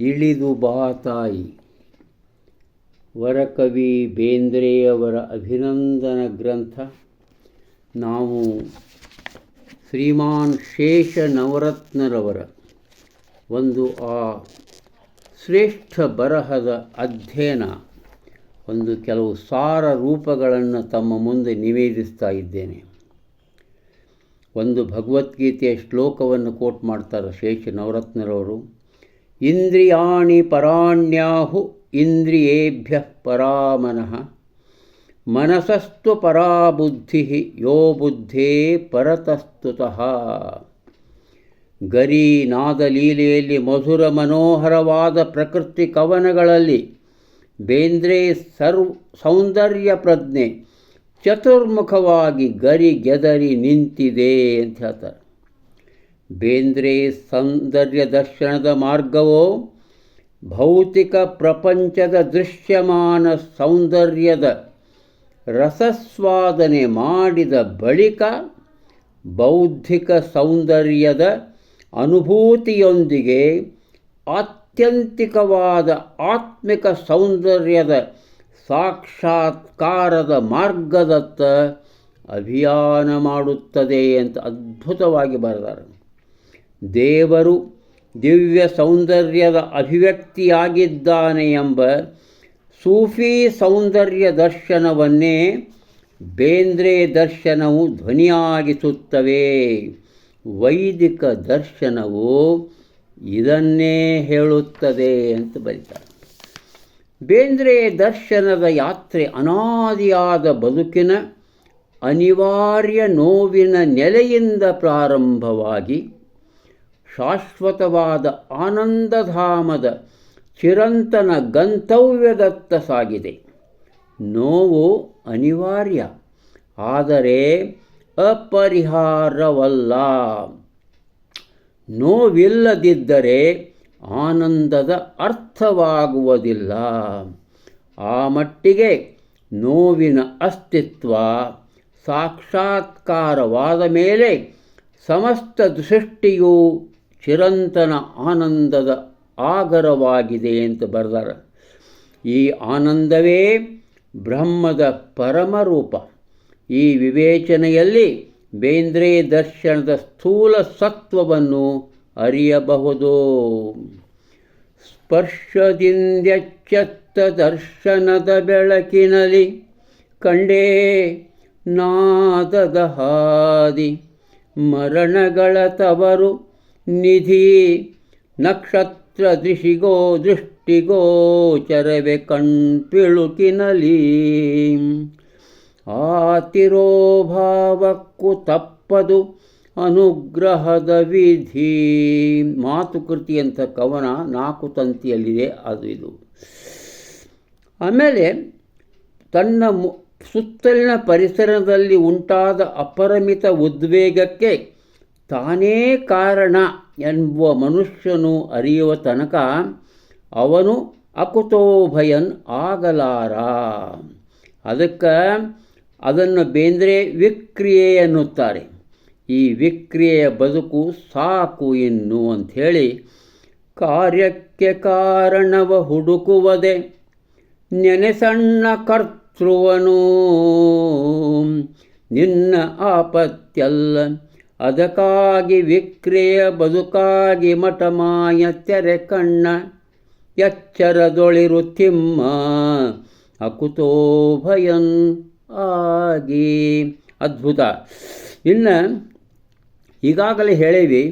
ಇಳಿದು ಬಾ ತಾಯಿ. ವರಕವಿ ಬೇಂದ್ರೆಯವರ ಅಭಿನಂದನ ಗ್ರಂಥ. ನಾವು ಶ್ರೀಮಾನ್ ಶೇಷ ನವರತ್ನರವರ ಒಂದು ಆ ಶ್ರೇಷ್ಠ ಬರಹದ ಅಧ್ಯಯನ ಒಂದು ಕೆಲವು ಸಾರ ರೂಪಗಳನ್ನು ತಮ್ಮ ಮುಂದೆ ನಿವೇದಿಸ್ತಾ ಇದ್ದೇನೆ. ಒಂದು ಭಗವದ್ಗೀತೆಯ ಶ್ಲೋಕವನ್ನು ಕೋಟ್ ಮಾಡ್ತಾರೆ ಶೇಷ ನವರತ್ನರವರು. ಇಂದ್ರಿಯಾಣಿ ಪರಾಣ್ಯಾಹು ಇಂದ್ರಿಯೇಭ್ಯ ಪರಾಮನಃ. ಮನಸಸ್ತು ಪರಾಬುದ್ಧಿ ಯೋ ಬುದ್ಧೇ ಪರತಸ್ತುತಃ. ಗರಿ ನಾದಲೀಲೆಯಲ್ಲಿ ಮಧುರ ಮನೋಹರವಾದ ಪ್ರಕೃತಿ ಕವನಗಳಲ್ಲಿ ಬೇಂದ್ರೆ ಸರ್ವ ಸೌಂದರ್ಯ ಪ್ರಜ್ಞೆ ಚತುರ್ಮುಖವಾಗಿ ಗರಿ ಗೆದರಿ ನಿಂತಿದೆ ಅಂತ ಹೇಳ್ತಾರೆ. ಬೇಂದ್ರೆ ಸೌಂದರ್ಯ ದರ್ಶನದ ಮಾರ್ಗವೋ ಭೌತಿಕ ಪ್ರಪಂಚದ ದೃಶ್ಯಮಾನ ಸೌಂದರ್ಯದ ರಸಸ್ವಾದನೆ ಮಾಡಿದ ಬಳಿಕ ಬೌದ್ಧಿಕ ಸೌಂದರ್ಯದ ಅನುಭೂತಿಯೊಂದಿಗೆ ಆತ್ಯಂತಿಕವಾದ ಆತ್ಮಿಕ ಸೌಂದರ್ಯದ ಸಾಕ್ಷಾತ್ಕಾರದ ಮಾರ್ಗದತ್ತ ಅಭಿಯಾನ ಮಾಡುತ್ತದೆ ಅಂತ ಅದ್ಭುತವಾಗಿ ಬರೆದಾರೆ. ದೇವರು ದಿವ್ಯ ಸೌಂದರ್ಯದ ಅಭಿವ್ಯಕ್ತಿಯಾಗಿದ್ದಾನೆ ಎಂಬ ಸೂಫಿ ಸೌಂದರ್ಯ ದರ್ಶನವನ್ನೇ ಬೇಂದ್ರೆ ದರ್ಶನವು ಧ್ವನಿಯಾಗಿಸುತ್ತವೆ. ವೈದಿಕ ದರ್ಶನವು ಇದನ್ನೇ ಹೇಳುತ್ತದೆ ಅಂತ ಬರೀತಾರೆ. ಬೇಂದ್ರೆ ದರ್ಶನದ ಯಾತ್ರೆ ಅನಾದಿಯಾದ ಬದುಕಿನ ಅನಿವಾರ್ಯ ನೋವಿನ ನೆಲೆಯಿಂದ ಪ್ರಾರಂಭವಾಗಿ ಶಾಶ್ವತವಾದ ಆನಂದಧಾಮದ ಚಿರಂತನ ಗಂತವ್ಯದತ್ತ ಸಾಗಿದೆ. ನೋವು ಅನಿವಾರ್ಯ, ಆದರೆ ಅಪರಿಹಾರವಲ್ಲ. ನೋವಿಲ್ಲದಿದ್ದರೆ ಆನಂದದ ಅರ್ಥವಾಗುವುದಿಲ್ಲ. ಆ ಮಟ್ಟಿಗೆ ನೋವಿನ ಅಸ್ತಿತ್ವ ಸಾಕ್ಷಾತ್ಕಾರವಾದ ಮೇಲೆ ಸಮಸ್ತ ಸೃಷ್ಟಿಯು ಚಿರಂತನ ಆನಂದದ ಆಗರವಾಗಿದೆ ಅಂತ ಬರೆದಾರ. ಈ ಆನಂದವೇ ಬ್ರಹ್ಮದ ಪರಮರೂಪ. ಈ ವಿವೇಚನೆಯಲ್ಲಿ ಬೇಂದ್ರೆ ದರ್ಶನದ ಸ್ಥೂಲ ಸತ್ವವನ್ನು ಅರಿಯಬಹುದು. ಸ್ಪರ್ಶದಿಂದೆಚ್ಚತ್ತ ದರ್ಶನದ ಬೆಳಕಿನಲ್ಲಿ ಕಂಡೇ ನಾದದ ಹಾದಿ ಮರಣಗಳ ತವರು ನಿಧಿ ನಕ್ಷತ್ರ ದೃಷಿಗೋ ಚರವೆ ಕಣ್ಪಿಳುಕಿನಲಿ ಆ ತಿರೋಭಾವಕ್ಕೂ ತಪ್ಪದು ಅನುಗ್ರಹದ ವಿಧಿ. ಮಾತುಕೃತಿ ಅಂತ ಕವನ ನಾಲ್ಕು ತಂತಿಯಲ್ಲಿದೆ, ಅದು ಇದು. ಆಮೇಲೆ ತನ್ನ ಮು, ಸುತ್ತಲಿನ ಪರಿಸರದಲ್ಲಿ ಉಂಟಾದ ಅಪರಿಮಿತ ಉದ್ವೇಗಕ್ಕೆ ತಾನೇ ಕಾರಣ ಎನ್ನುವ ಮನುಷ್ಯನು ಅರಿಯುವ ತನಕ ಅವನು ಅಕುತೋಭಯನ್ ಆಗಲಾರ. ಅದಕ್ಕೆ ಅದನ್ನು ಬೇಂದ್ರೆ ವಿಕ್ರಿಯೆ ಎನ್ನುತ್ತಾರೆ. ಈ ವಿಕ್ರಿಯೆಯ ಬದುಕು ಸಾಕು ಇನ್ನು ಅಂಥೇಳಿ ಕಾರ್ಯಕ್ಕೆ ಕಾರಣವ ಹುಡುಕುವದೆ ನೆನೆಸಣ್ಣ ಕರ್ತೃವನು. ನಿನ್ನ ಆಪತ್ಯಲ್ಲ, ಅದಕ್ಕಾಗಿ ವಿಕ್ರಿಯ ಬದುಕಾಗಿ ಮಠಮಾಯ ತೆರೆ ಕಣ್ಣ, ಎಚ್ಚರದೊಳಿರು ತಿಮ್ಮ ಅಕುತೋ ಭಯನ್ ಆಗಿ. ಅದ್ಭುತ. ಇನ್ನು ಈಗಾಗಲೇ ಹೇಳೇವಿ,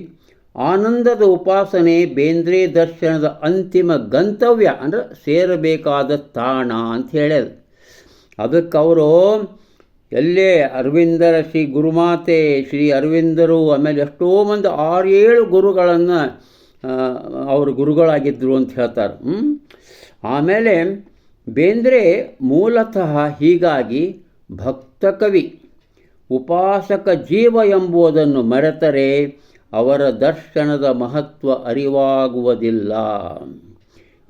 ಆನಂದದ ಉಪಾಸನೆ ಬೇಂದ್ರೆ ದರ್ಶನದ ಅಂತಿಮ ಗಂತವ್ಯ ಅಂದರೆ ಸೇರಬೇಕಾದ ತಾಣ ಅಂತ ಹೇಳ್ಯದು ಅದಕ್ಕೆ ಅವರು ಎಲ್ಲೇ ಅರವಿಂದರ ಶ್ರೀ ಗುರುಮಾತೆ, ಶ್ರೀ ಅರವಿಂದರು ಆಮೇಲೆ ಎಷ್ಟೋ ಮಂದಿ ಆರು ಏಳು ಗುರುಗಳನ್ನು ಅವರು ಗುರುಗಳಾಗಿದ್ದರು ಅಂತ ಹೇಳ್ತಾರೆ. ಆಮೇಲೆ ಬೇಂದ್ರೆ ಮೂಲತಃ ಹೀಗಾಗಿ ಭಕ್ತ ಕವಿ ಉಪಾಸಕ ಜೀವ ಎಂಬುದನ್ನು ಮರೆತರೆ ಅವರ ದರ್ಶನದ ಮಹತ್ವ ಅರಿವಾಗುವುದಿಲ್ಲ.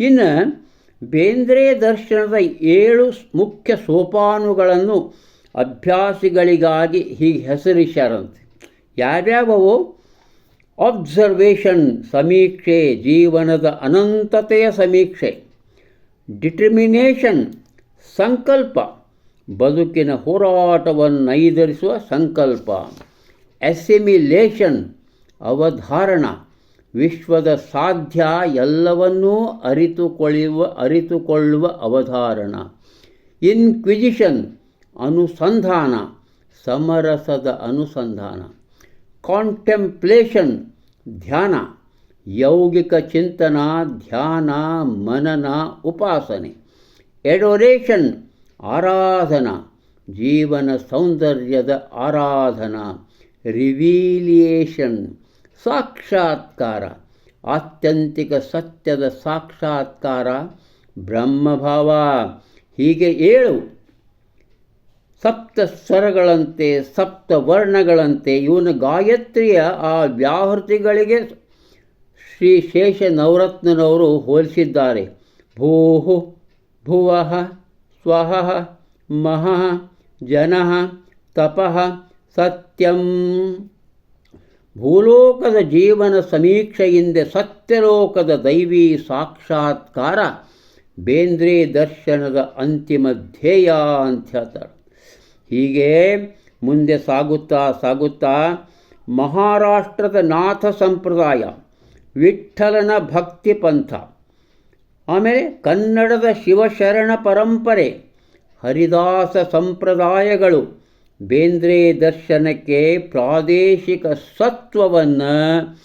ಇನ್ನು ಬೇಂದ್ರೆ ದರ್ಶನದ ಏಳು ಮುಖ್ಯ ಸೋಪಾನುಗಳನ್ನು ಅಭ್ಯಾಸಿಗಳಿಗಾಗಿ ಹೀಗೆ ಹೆಸರಿಸ್ಯಾರಂತೆ. ಯಾರ್ಯಾವವು ಅಬ್ಸರ್ವೇಷನ್ ಸಮೀಕ್ಷೆ, ಜೀವನದ ಅನಂತತೆಯ ಸಮೀಕ್ಷೆ ಡಿಟರ್ಮಿನೇಷನ್ ಸಂಕಲ್ಪ ಬದುಕಿನ ಹೋರಾಟವನ್ನೈದರಿಸುವ ಸಂಕಲ್ಪ. ಎಸ್ಸಿಮಿಲೇಷನ್ ಅವಧಾರಣ. ವಿಶ್ವದ ಸಾಧ್ಯ ಎಲ್ಲವನ್ನೂ ಅರಿತುಕೊಳ್ಳುವ ಅರಿತುಕೊಳ್ಳುವ ಅವಧಾರಣ. ಇನ್ಕ್ವಿಜಿಷನ್ ಅನುಸಂಧಾನ. ಸಮರಸದ ಅನುಸಂಧಾನ. ಕಾಂಟೆಂಪ್ಲೇಷನ್ ಧ್ಯಾನ. ಯೌಗಿಕ ಚಿಂತನ, ಧ್ಯಾನ, ಮನನ, ಉಪಾಸನೆ. ಎಡೊರೇಷನ್ ಆರಾಧನಾ, ಜೀವನ ಸೌಂದರ್ಯದ ಆರಾಧನಾ ರಿವೀಲಿಯೇಷನ್ ಸಾಕ್ಷಾತ್ಕಾರ, ಆತ್ಯಂತಿಕ ಸತ್ಯದ ಸಾಕ್ಷಾತ್ಕಾರ, ಬ್ರಹ್ಮಭಾವ, ಹೀಗೆ ಏಳು. ಸಪ್ತ ಸ್ವರಗಳಂತೆ, ಸಪ್ತ ವರ್ಣಗಳಂತೆ ಇವನು ಗಾಯತ್ರಿಯ ಆ ವ್ಯಾಹೃತಿಗಳಿಗೆ ಶ್ರೀ ಶೇಷ ನವರತ್ನನವರು ಹೋಲಿಸಿದ್ದಾರೆ. ಭೂಹು ಭುವಃ ಸ್ವಹ ಮಹಃ, ಜನಃ, ತಪಃ, ಸತ್ಯಂ. ಭೂಲೋಕದ ಜೀವನ ಸಮೀಕ್ಷೆಯಿಂದ ಸತ್ಯಲೋಕದ ದೈವಿ ಸಾಕ್ಷಾತ್ಕಾರ ಬೇಂದ್ರೆ ದರ್ಶನದ ಅಂತಿಮ ಧ್ಯೇಯ ಅಂತ ಹೇಳ್ತಾರೆ. ಹೀಗೆ ಮುಂದೆ ಸಾಗುತ್ತಾ ಸಾಗುತ್ತಾ ಮಹಾರಾಷ್ಟ್ರದ ನಾಥ ಸಂಪ್ರದಾಯ ವಿಠ್ಠಲನ ಭಕ್ತಿ ಪಂಥ ಆಮೇಲೆ ಕನ್ನಡದ ಶಿವಶರಣ ಪರಂಪರೆ, ಹರಿದಾಸ ಸಂಪ್ರದಾಯಗಳು, ಬೇಂದ್ರೆ ದರ್ಶನಕ್ಕೆ ಪ್ರಾದೇಶಿಕ ಸತ್ವವನ್ನು,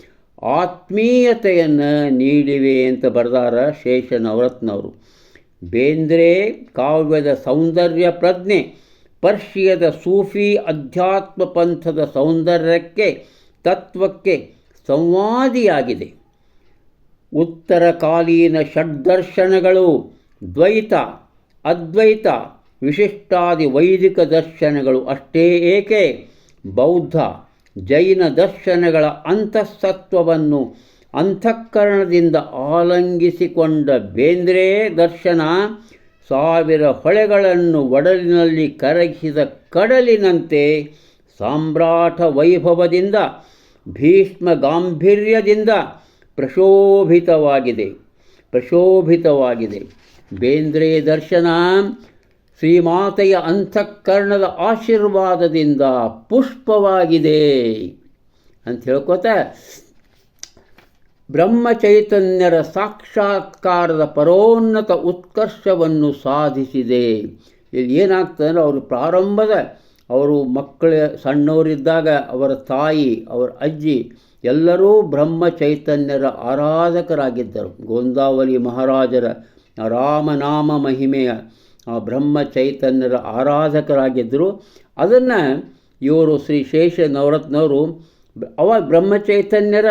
ಆತ್ಮೀಯತೆಯನ್ನು ನೀಡಿವೆ ಅಂತ ಬರೆದಾರ ಶೇಷ ನವರತ್ನವರು ಬೇಂದ್ರೆ ಕಾವ್ಯದ ಸೌಂದರ್ಯ ಪ್ರಜ್ಞೆ, ಪರ್ಷಿಯದ ಸೂಫಿ ಅಧ್ಯಾತ್ಮ ಪಂಥದ ಸೌಂದರ್ಯಕ್ಕೆ, ತತ್ವಕ್ಕೆ ಸಂವಾದಿಯಾಗಿದೆ. ಉತ್ತರಕಾಲೀನ ಷಡ್ದರ್ಶನಗಳು, ದ್ವೈತ, ಅದ್ವೈತ, ವಿಶಿಷ್ಟಾದಿ ವೈದಿಕ ದರ್ಶನಗಳು ಅಷ್ಟೇ ಏಕೆ? ಬೌದ್ಧ, ಜೈನ ದರ್ಶನಗಳ ಅಂತಃಸತ್ವವನ್ನು ಅಂತಃಕರಣದಿಂದ ಆಲಂಗಿಸಿಕೊಂಡ ಬೇಂದ್ರೆ ದರ್ಶನ, ಸಾವಿರ ಹೊಳೆಗಳನ್ನು ಒಡಲಿನಲ್ಲಿ ಕರಗಿಸಿದ ಕಡಲಿನಂತೆ ಸಾಮ್ರಾಟ ವೈಭವದಿಂದ, ಭೀಷ್ಮ ಗಾಂಭೀರ್ಯದಿಂದ ಪ್ರಶೋಭಿತವಾಗಿದೆ. ಪ್ರಶೋಭಿತವಾಗಿದೆ. ಬೇಂದ್ರೆ ದರ್ಶನ ಶ್ರೀಮಾತೆಯ ಅಂತಃಕರಣದ ಆಶೀರ್ವಾದದಿಂದ ಪುಷ್ಪವಾಗಿದೆ. ಅಂತ ಹೇಳ್ಕೋತ ಬ್ರಹ್ಮಚೈತನ್ಯರ ಸಾಕ್ಷಾತ್ಕಾರದ ಪರೋನ್ನತ ಉತ್ಕರ್ಷವನ್ನು ಸಾಧಿಸಿದೆ. ಇಲ್ಲಿ ಏನಾಗ್ತದೆ ಅವರು ಪ್ರಾರಂಭದ ಅವರು ಮಕ್ಕಳ ಸಣ್ಣವರಿದ್ದಾಗ ಅವರ ತಾಯಿ, ಅವರ ಅಜ್ಜಿ ಎಲ್ಲರೂ ಬ್ರಹ್ಮ ಚೈತನ್ಯರ ಆರಾಧಕರಾಗಿದ್ದರು. ಗೋಂದಾವಲಿ ಮಹಾರಾಜರ ರಾಮನಾಮ ಮಹಿಮೆಯ ಆ ಬ್ರಹ್ಮ ಚೈತನ್ಯರ ಆರಾಧಕರಾಗಿದ್ದರು. ಅದನ್ನು ಇವರು ಶ್ರೀ ಶೇಷ ನವರತ್ನವರು ಅವ ಬ್ರಹ್ಮಚೈತನ್ಯರ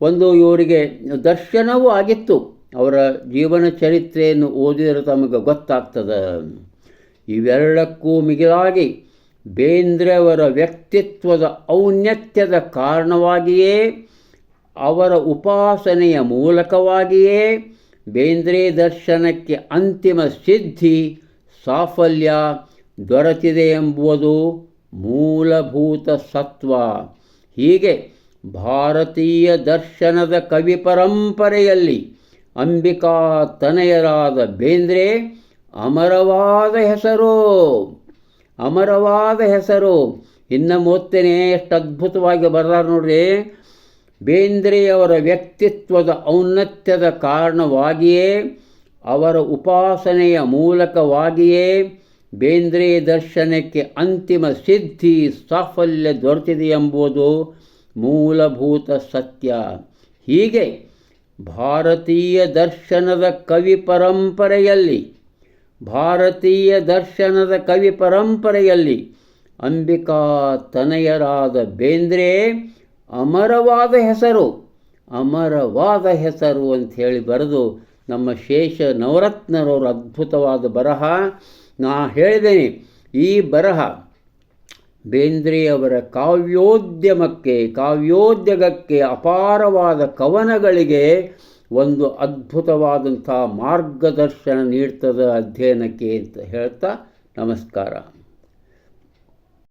ಒಂದು ಇವರಿಗೆ ದರ್ಶನವೂ ಆಗಿತ್ತು. ಅವರ ಜೀವನ ಚರಿತ್ರೆಯನ್ನು ಓದಿದರೆ ತಮಗೆ ಗೊತ್ತಾಗ್ತದೆ. ಇವೆರಡಕ್ಕೂ ಮಿಗಿಲಾಗಿ ಬೇಂದ್ರೆಯವರ ವ್ಯಕ್ತಿತ್ವದ ಔನ್ನತ್ಯದ ಕಾರಣವಾಗಿಯೇ, ಅವರ ಉಪಾಸನೆಯ ಮೂಲಕವಾಗಿಯೇ ಬೇಂದ್ರೆ ದರ್ಶನಕ್ಕೆ ಅಂತಿಮ ಸಿದ್ಧಿ, ಸಾಫಲ್ಯ ದೊರೆತಿದೆ ಎಂಬುದು ಮೂಲಭೂತ ಸತ್ವ. ಹೀಗೆ ಭಾರತೀಯ ದರ್ಶನದ ಕವಿ ಪರಂಪರೆಯಲ್ಲಿ ಅಂಬಿಕಾ ತನಯರಾದ ಬೇಂದ್ರೆ ಅಮರವಾದ ಹೆಸರು. ಅಮರವಾದ ಹೆಸರು. ಇನ್ನು ಮೂವತ್ತನೇ ಎಷ್ಟು ಅದ್ಭುತವಾಗಿ ಬರೆದಾರ ನೋಡ್ರಿ. ಬೇಂದ್ರೆಯವರ ವ್ಯಕ್ತಿತ್ವದ ಔನ್ನತ್ಯದ ಕಾರಣವಾಗಿಯೇ, ಅವರ ಉಪಾಸನೆಯ ಮೂಲಕವಾಗಿಯೇ ಬೇಂದ್ರೆ ದರ್ಶನಕ್ಕೆ ಅಂತಿಮ ಸಿದ್ಧಿ ಸಾಫಲ್ಯ ದೊರೆತಿದೆ ಎಂಬುದು ಮೂಲಭೂತ ಸತ್ಯ. ಹೀಗೆ ಭಾರತೀಯ ದರ್ಶನದ ಕವಿ ಪರಂಪರೆಯಲ್ಲಿ ಭಾರತೀಯ ದರ್ಶನದ ಕವಿ ಪರಂಪರೆಯಲ್ಲಿ ಅಂಬಿಕಾ ತನಯರಾದ ಬೇಂದ್ರೆ ಅಮರವಾದ ಹೆಸರು ಅಮರವಾದ ಹೆಸರು ಅಂತ ಹೇಳಿ ಬರೆದು ನಮ್ಮ ಶೇಷ ನವರತ್ನರವರು ಅದ್ಭುತವಾದ ಬರಹ. ನಾ ಹೇಳಿದ್ದೇನೆ, ಈ ಬರಹ ಬೇಂದ್ರೆಯವರ ಕಾವ್ಯೋದ್ಯಮಕ್ಕೆ, ಕಾವ್ಯೋದ್ಯಗಕ್ಕೆ ಅಪಾರವಾದ ಕವನಗಳಿಗೆ ಒಂದು ಅದ್ಭುತವಾದಂಥ ಮಾರ್ಗದರ್ಶನ ನೀಡ್ತದೆ ಅಧ್ಯಯನಕ್ಕೆ ಅಂತ ಹೇಳ್ತಾ ನಮಸ್ಕಾರ.